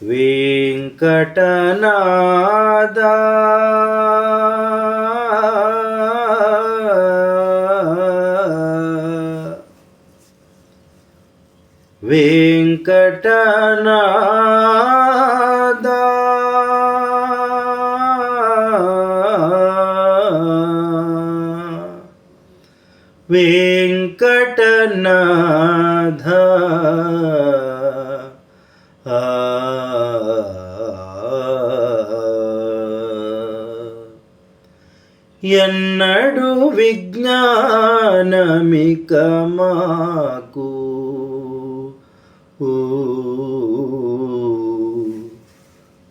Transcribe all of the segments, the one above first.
వెంకటనాద వెంకటనాద వెంకటనాథ. ఎన్నడు విజ్ఞానమిక మాకు ఊ,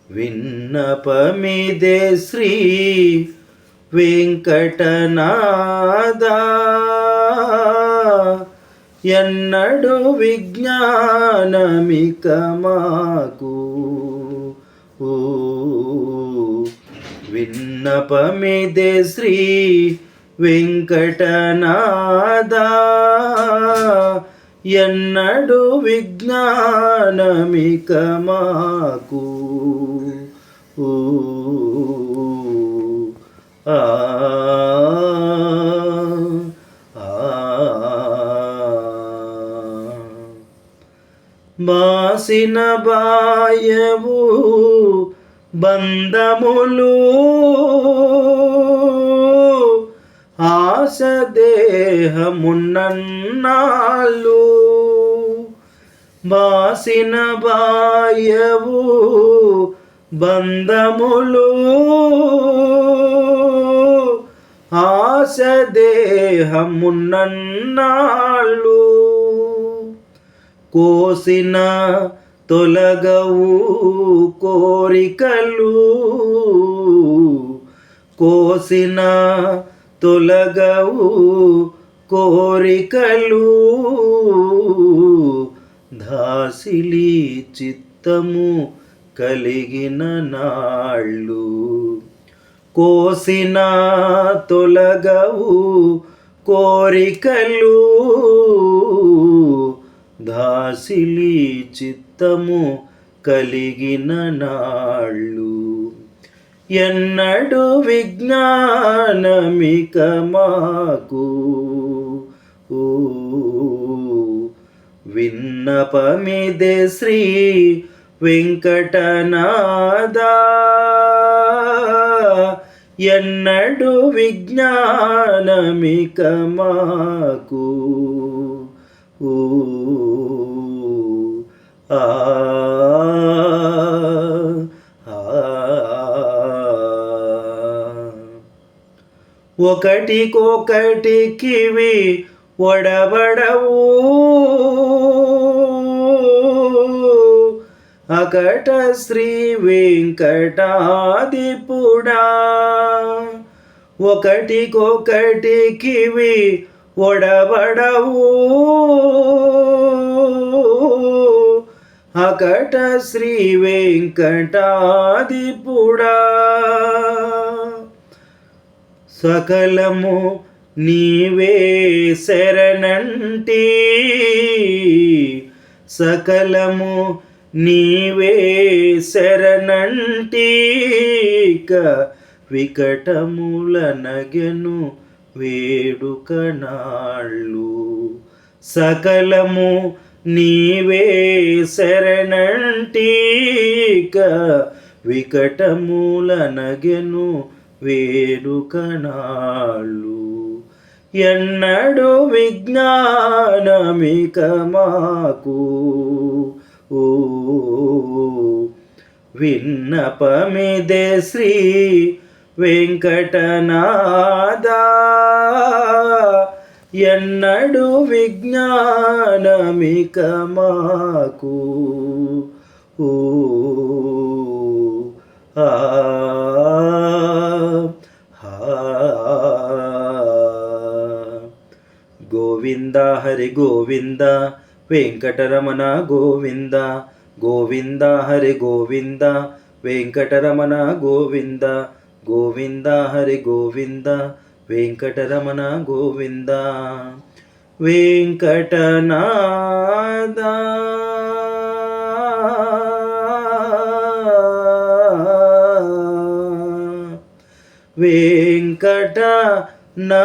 విన్నపమిదే శ్రీ వెంకటనాద ఎన్నడు విజ్ఞానమిక మాకు ఊ, విన్నపమిదే శ్రీ వెంకటనాద ఎన్నడు విజ్ఞానమిక మాకు ఊ, బాసిన బాయవు బంధములు. ఆశ దేహమున్నన్నాళ్ళు. బాసిన బాయవు బంధములు. ఆశ దేహమున్నన్నాళ్ళు. కోసిన తొలగవు కోరికలు. కోసిన తొలగవు కోరికలు. దాసిలి చిత్తము కలిగిన నాళ్ళు. కోసిన తొలగవు కోరికలు. దాసిలి చిత్తము కలిగిన నాళ్ళు. ఎన్నడు విజ్ఞానమిక మాకు విన్నపమిదే శ్రీ వెంకటనాద ఎన్నడు విజ్ఞానమిక మాకు ఊ, ఒకటికొకటి కివి ఒడబడవు. అకట శ్రీ వెంకటాదిపుడా ఒకటికొకటి కివి ఒడబడవు. అకట శ్రీ వెంకటాదిపుడా. సకలము నీవే శరణంటి. సకలము నీవే శరణంటీక వికటముల నగను వేడుక నాళ్ళు సకలము నీవే శరణంటీక వికటముల నగెను వేడుక ఎన్నడు విజ్ఞానమిక మాకు ఓ విన్నపమిదే శ్రీ వెంకటనాదా ఎన్నడు విజ్ఞానమిక మాకు. ఓ ఆ గోవింద హరి గోవింద వెంకటరమణ గోవింద గోవింద హరి గోవింద వెంకటరమణ గోవింద గోవింద హరి గోవింద ವೆಂಕಟರಮಣ ಗೋವಿಂದ ವೆಂಕಟನಾದ. ವೆಂಕಟನಾ